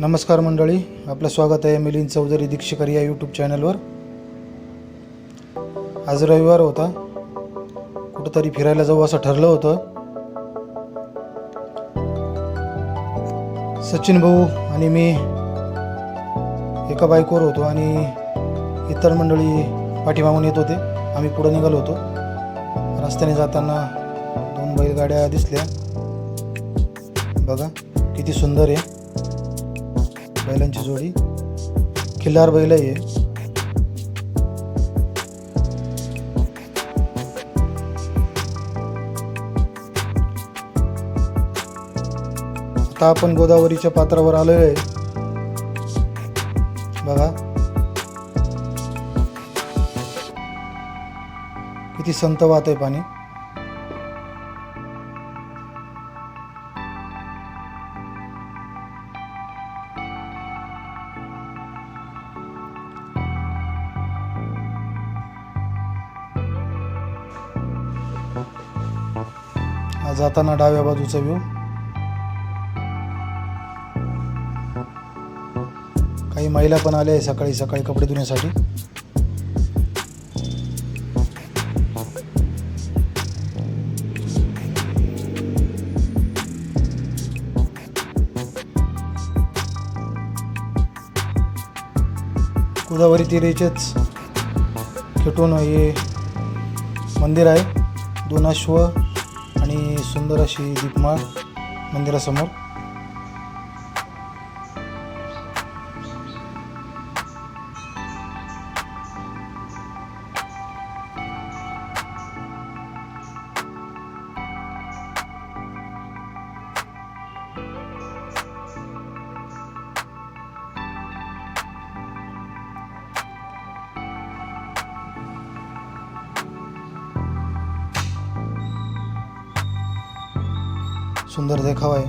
नमस्कार मंडळी आपलं स्वागत आहे मिलिंद चौधरी दीक्षिकर या यूट्यूब चॅनलवर आज रविवार होता. कुठंतरी फिरायला जाऊ असं ठरलं होतं. सचिन भाऊ आणि मी एका बाईकवर होतो आणि इतर मंडळी पाठीमागून येत होते. आम्ही पुढं निघालो होतो. रस्त्याने जाताना दोन बैलगाड्या दिसल्या. बघा किती सुंदर आहे. बैलांची जोडी. खिल्लार बैल आहे आता आपण गोदावरीच्या पात्रावर आलो आहे बघा. किती संत वाहत आहे पाणी. जाताना डाव्या बाजूचा व्ह्यू काही महिला पण आल्या आहे सकाळी सकाळी कपडे धुण्यासाठी. गोदावरी तिरेचेच खेटून हे मंदिर आहे. दोन अश्व आणि सुंदर अशी दीपमाळ मंदिरासमोर. सुंदर देखावा आहे.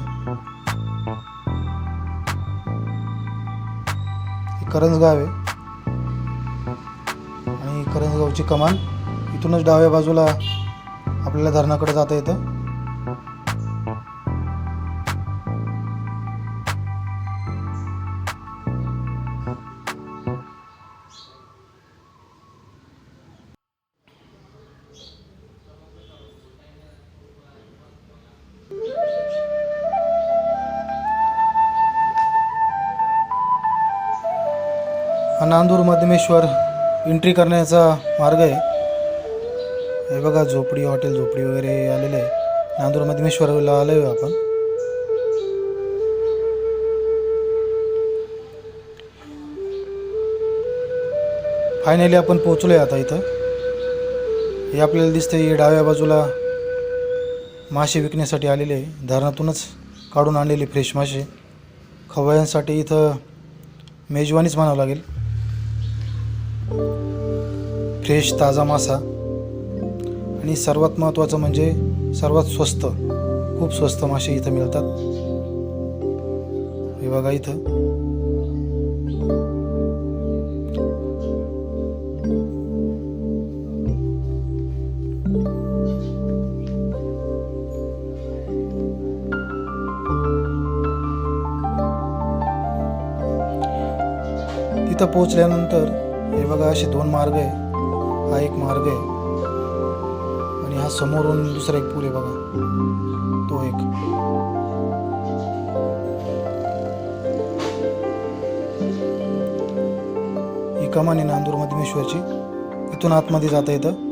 करंजगाव आहे. आणि करंजगावची कमान इथूनच डाव्या बाजूला आपल्याला धरणाकडे जाता येतं. हा नांदूर मधमेश्वर एंट्री करण्याचा मार्ग आहे. हे बघा झोपडी हॉटेल झोपडी वगैरे आलेले आहे. नांदूर मधमेश्वरला आलो आहे आपण. फायनली आपण पोचलो आहे आता इथं. हे आपल्याला दिसतं हे डाव्या बाजूला मासे विकण्यासाठी आलेले आहे. धरणातूनच काढून आणलेले फ्रेश मासे. खवयांसाठी इथं मेजवानीच म्हणावं लागेल. फ्रेश ताजा मासा आणि सर्वात महत्त्वाचं म्हणजे सर्वात स्वस्त खूप स्वस्त मासे इथं मिळतात. हे बघा इथं. तिथं पोचल्यानंतर हे बघा असे दोन मार्ग आहे. हा एक मार्ग आहे. आणि हा समोरून दुसरा एक पूल आहे बघा. तो एक. ही कमान आहे नांदूर मधमेश्वरची. इथून आतमध्ये जाता येतं.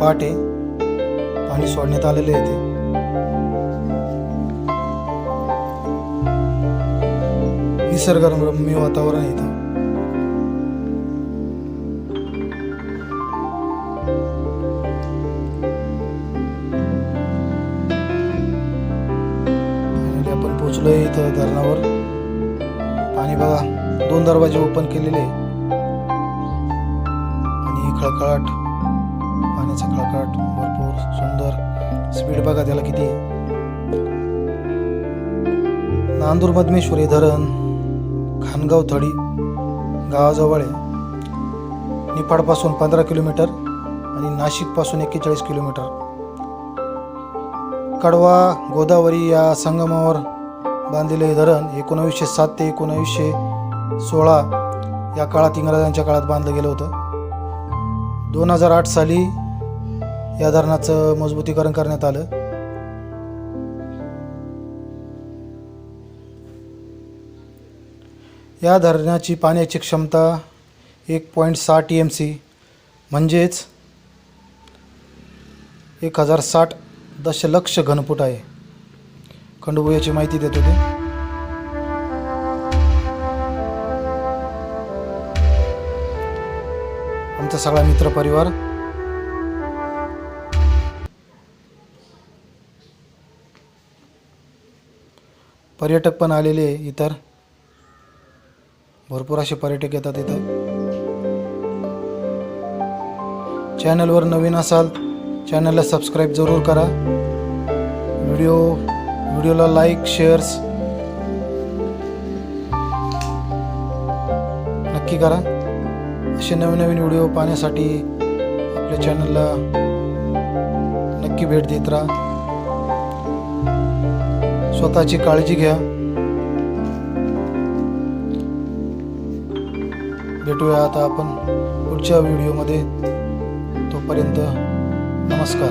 पहाटे पाणी सोडण्यात आलेले आहे निसर्गरम्य वातावरण आहे इथं. आपण पोचलोय इथं धरणावर. पाणी बघा दोन दरवाजे ओपन केलेले. आहे आणि खळखळाट. पाण्याचा खळकाट भरपूर सुंदर स्पीड बघा त्याला किती. नांदूर मधमेश्वरी धरण खानगाव थडी गावाजवळ आहे. निफाडपासून पंधरा किलोमीटर आणि नाशिकपासून एक्केचाळीस किलोमीटर. कडवा गोदावरी या संगमावर बांधलेले धरण एकोणावीसशे सात ते एकोणावीसशे सोळा या काळात इंग्रजांच्या काळात बांधलं गेलं होतं. दोन हजार आठ साली या धरणाचं मजबूतीकरण करण्यात आलं. या धरणाची पाण्याची क्षमता एक पॉईंट सहा टी एम सी म्हणजेच एक हजार साठ दशलक्ष घनफूट आहे. खंडोबा याची माहिती देत होते आमचा सगळा मित्रपरिवार पर्यटक पण आलेले इतर. भरपूर असे पर्यटक येतात इथं. चॅनलवर नवीन असाल चॅनलला सबस्क्राईब जरूर करा. व्हिडिओ व्हिडिओला लाईक शेअर्स नक्की करा. असे नवीन नवीन व्हिडिओ पाहण्यासाठी आपल्या चॅनलला नक्की भेट देत राहा. स्वतःची काळजी घ्या. भेटूया आता आपण पुढच्या व्हिडिओमध्ये. तोपर्यंत नमस्कार.